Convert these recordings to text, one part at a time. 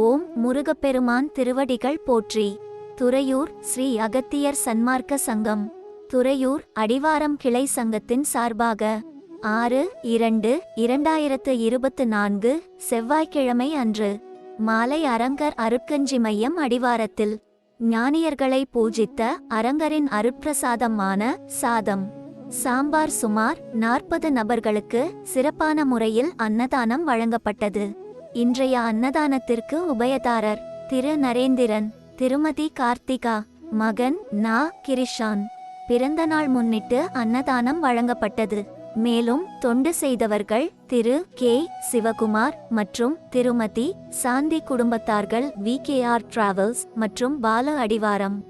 ஓம் முருகப்பெருமான் திருவடிகள் போற்றி. துறையூர் ஸ்ரீ அகத்தியர் சன்மார்க்க சங்கம். துறையூர் அடிவாரம் கிளை சங்கத்தின் சார்பாக ஆறு இரண்டு இரண்டாயிரத்து இருபத்து நான்கு செவ்வாய்க்கிழமை அன்று மாலை அரங்கர் அருட்கஞ்சி மையம் அடிவாரத்தில் ஞானியர்களை பூஜித்த அரங்கரின் அருட்பிரசாதமான சாதம். சாம்பார் சுமார் நாற்பது நபர்களுக்கு சிறப்பான முறையில் அன்னதானம் வழங்கப்பட்டது. இன்றைய அன்னதானத்திற்கு உபயதாரர் திரு நரேந்திரன் திருமதி கார்த்திகா மகன் நா. கிரிஷான். பிறந்த நாள் முன்னிட்டு அன்னதானம் வழங்கப்பட்டது. மேலும் தொண்டு செய்தவர்கள் திரு. கே. சிவகுமார் மற்றும் திருமதி சாந்தி குடும்பத்தார்கள் வி. கே. ஆர். டிராவல்ஸ் மற்றும் பால அடிவாரம்.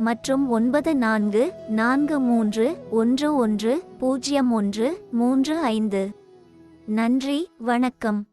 மற்றும் ஒன்பது நான்கு நான்கு மூன்று ஒன்று ஒன்று பூஜ்ஜியம் ஒன்று மூன்று ஐந்து. நன்றி வணக்கம்.